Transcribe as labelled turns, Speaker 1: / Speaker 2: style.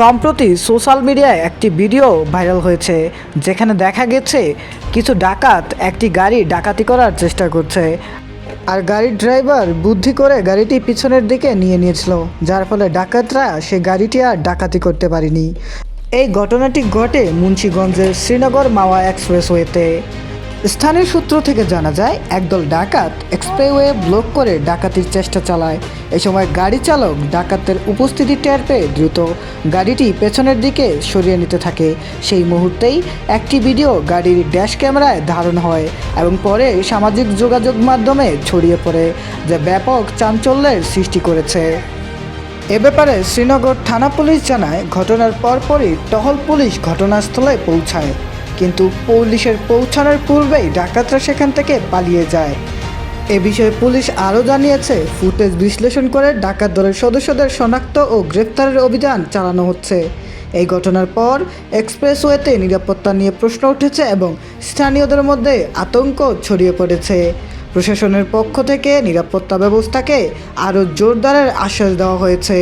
Speaker 1: সম্প্রতি সোশ্যাল মিডিয়ায় একটি ভিডিও ভাইরাল হয়েছে, যেখানে দেখা গেছে কিছু ডাকাত একটি গাড়ি ডাকাতি করার চেষ্টা করছে। আর গাড়ির ড্রাইভার বুদ্ধি করে গাড়িটি পিছনের দিকে নিয়ে নিয়েছিল, যার ফলে ডাকাতরা সে গাড়িটি আর ডাকাতি করতে পারেনি। এই ঘটনাটি ঘটে মুন্সীগঞ্জের শ্রীনগর মাওয়া এক্সপ্রেসওয়েতে। স্থানীয় সূত্র থেকে জানা যায়, একদল ডাকাত এক্সপ্রেওয়ে ব্লক করে ডাকাতির চেষ্টা চালায়। এই সময় গাড়ি চালক ডাকাতের উপস্থিতি টের পেয়ে দ্রুত গাড়িটি পেছনের দিকে সরিয়ে নিতে থাকে। সেই মুহূর্তেই একটি ভিডিও গাড়ির ড্যাশ ক্যামেরায় ধারণ হয় এবং পরে সামাজিক যোগাযোগ মাধ্যমে ছড়িয়ে পড়ে, যা ব্যাপক চাঞ্চল্যের সৃষ্টি করেছে। এ ব্যাপারে শ্রীনগর থানা পুলিশ জানায়, ঘটনার পরপরই টহল পুলিশ ঘটনাস্থলে পৌঁছায়। কিন্তু পুলিশের পৌঁছানোর পূর্বেই ডাকাতরা সেখান থেকে পালিয়ে যায়। এ বিষয়ে পুলিশ আরও জানিয়েছে, ফুটেজ বিশ্লেষণ করে ডাকাত দলের সদস্যদের শনাক্ত ও গ্রেপ্তারের অভিযান চালানো হচ্ছে। এই ঘটনার পর এক্সপ্রেসওয়েতে নিরাপত্তা নিয়ে প্রশ্ন উঠেছে এবং স্থানীয়দের মধ্যে আতঙ্ক ছড়িয়ে পড়েছে। প্রশাসনের পক্ষ থেকে নিরাপত্তা ব্যবস্থাকে আরও জোরদারের আশ্বাস দেওয়া হয়েছে।